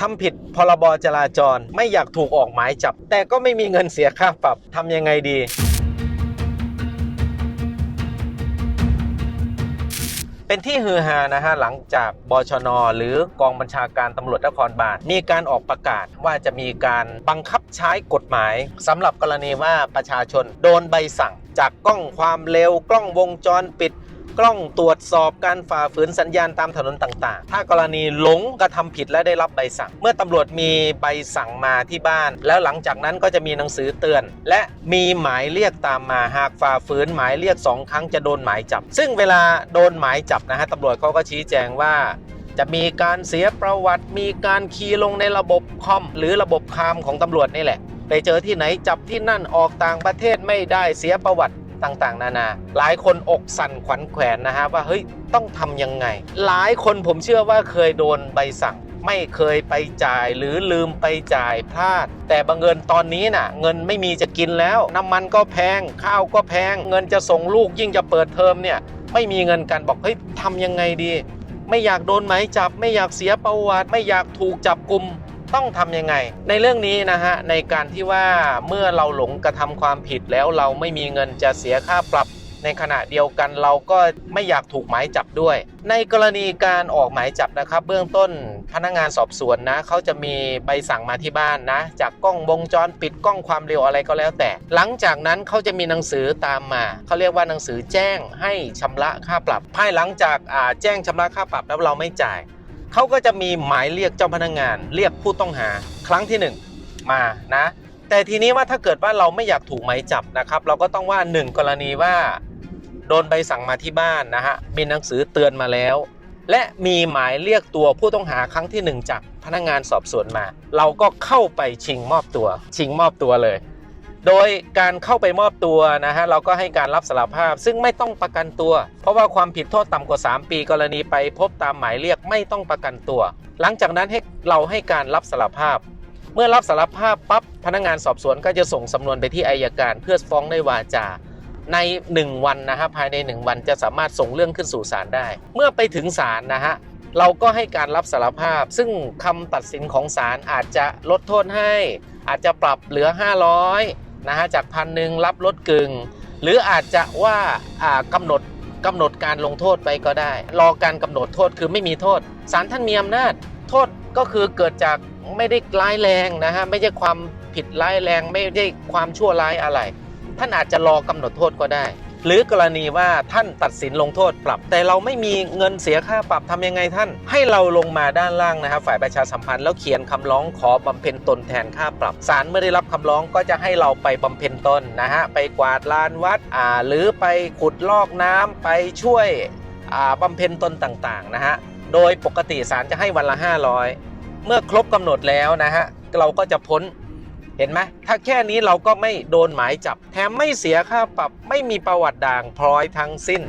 ทำผิดพรบจราจร ไม่อยากถูกออกหมายจับ แต่ก็ไม่มีเงินเสียค่าปรับทำยังไงดี เป็นที่ฮือฮานะฮะหลังจากบชน หรือกองบัญชาการตำรวจนครบาลมีการออกประกาศว่าจะมีการบังคับใช้กฎหมายสำหรับกรณีว่าประชาชนโดนใบสั่ง จากกล้องความเร็ว กล้องวงจรปิด กล้องตรวจสอบการฝ่าฝืนสัญญาณตามถนนต่างๆ ถ้ากรณีหลงกระทำผิดและได้รับใบสั่ง เมื่อตำรวจมีใบสั่งมาที่บ้าน แล้วหลังจากนั้นก็จะมีหนังสือเตือน และมีหมายเรียกตามมาหากฝ่าฝืนหมายเรียกสองครั้งจะโดนหมายจับ ซึ่งเวลาโดนหมายจับนะฮะตำรวจเขาก็ชี้แจงว่าจะมีการเสียประวัติ มีการคีย์ลงในระบบคอม หรือระบบคามของตำรวจนี่แหละ ไปเจอที่ไหนจับที่นั่นออกต่างประเทศไม่ได้เสียประวัติต่างๆ นานา หลายคนอกสั่นขวัญแขวนนะฮะว่าเฮ้ยต้องทำยังไง หลายคนผมเชื่อว่าเคยโดนใบสั่ง ไม่เคยไปจ่ายหรือลืมไปจ่ายพลาด แต่บังเอิญตอนนี้น่ะ เงินไม่มีจะกินแล้ว น้ำมันก็แพง ข้าวก็แพง เงินจะส่งลูกยิ่งจะเปิดเทอมเนี่ยไม่มีเงินกันบอกเฮ้ยทำยังไงดี ไม่อยากโดนหมายจับ ไม่อยากเสียประวัติ ไม่อยากถูกจับกลุ่ม ต้องทำยังไง ในเรื่องนี้นะฮะในการที่ว่าเมื่อเราหลงกระทำความผิดแล้วเราไม่มีเงินจะเสียค่าปรับในขณะเดียวกันเราก็ไม่อยากถูกหมายจับด้วย ในกรณีการออกหมายจับนะครับ เบื้องต้นพนักงานสอบสวนนะเขาจะมีใบสั่งมาที่บ้านนะ จากกล้องวงจรปิดกล้องความเร็วอะไรก็แล้วแต่ หลังจากนั้นเขาจะมีหนังสือตามมาเขาเรียกว่าหนังสือแจ้งให้ชำระค่าปรับ ภายหลังจากอ่าแจ้งชำระค่าปรับแล้วเราไม่จ่าย เขาก็จะมีหมายเรียกเจ้าพนักงาน เรียกผู้ต้องหาครั้งที่หนึ่งมานะ แต่ทีนี้ว่าถ้าเกิดว่าเราไม่อยากถูกหมายจับนะครับ เราก็ต้องว่าหนึ่งกรณีว่า โดนใบสั่งมาที่บ้านนะฮะมีหนังสือเตือนมาแล้ว และมีหมายเรียกตัวผู้ต้องหาครั้งที่หนึ่งจากพนักงานสอบสวนมา เราก็เข้าไปชิงมอบตัว ชิงมอบตัวเลย โดยการเข้าไปมอบตัวนะฮะเราก็ให้การรับสารภาพ ซึ่งไม่ต้องประกันตัว เพราะว่าความผิดโทษต่ำกว่า 3 ปีกรณีไปพบตามหมายเรียกไม่ต้องประกันตัว หลังจากนั้นให้เราให้การรับสารภาพ เมื่อรับสารภาพปั๊บพนักงานสอบสวนก็จะส่งสำนวนไปที่อายการเพื่อฟ้องด้วยวาจาใน 1 วันนะฮะภายใน 1 วันจะสามารถส่งเรื่องขึ้นสู่ศาลได้ เมื่อไปถึงศาลนะฮะเราก็ให้การรับสารภาพ ซึ่งคำตัดสินของศาลอาจจะลดโทษให้ อาจจะปรับเหลือ 500 นะฮะจากพันหนึ่งรับลดกึ่งหรืออาจจะว่าอ่ากำหนดกำหนดการลงโทษไปก็ได้ รอการกำหนดโทษคือไม่มีโทษศาลท่านมีอำนาจ โทษก็คือเกิดจากไม่ได้ร้ายแรงนะฮะไม่ใช่ความผิดร้ายแรงไม่ได้ความชั่วร้ายอะไร ท่านอาจจะรอกำหนดโทษก็ได้ หรือกรณีว่าท่านตัดสินลงโทษปรับ แต่เราไม่มีเงินเสียค่าปรับทำยังไงท่าน ให้เราลงมาด้านล่างนะครับฝ่ายประชาสัมพันธ์แล้วเขียนคำร้องขอบำเพ็ญตนแทนค่าปรับศาลเมื่อได้รับคำร้องก็จะให้เราไปบำเพ็ญตนนะฮะไปกวาดลานวัดอ่าหรือไปขุดลอกน้ำไปช่วยอ่าบำเพ็ญตนต่างๆนะฮะ โดยปกติศาลจะให้วันละ 500 เมื่อครบกำหนดแล้วนะฮะ เราก็จะพ้น เห็นไหมถ้าแค่นี้เราก็ไม่โดนหมายจับ แถมไม่เสียค่าปรับ ไม่มีประวัติด่างพร้อยทั้งสิ้น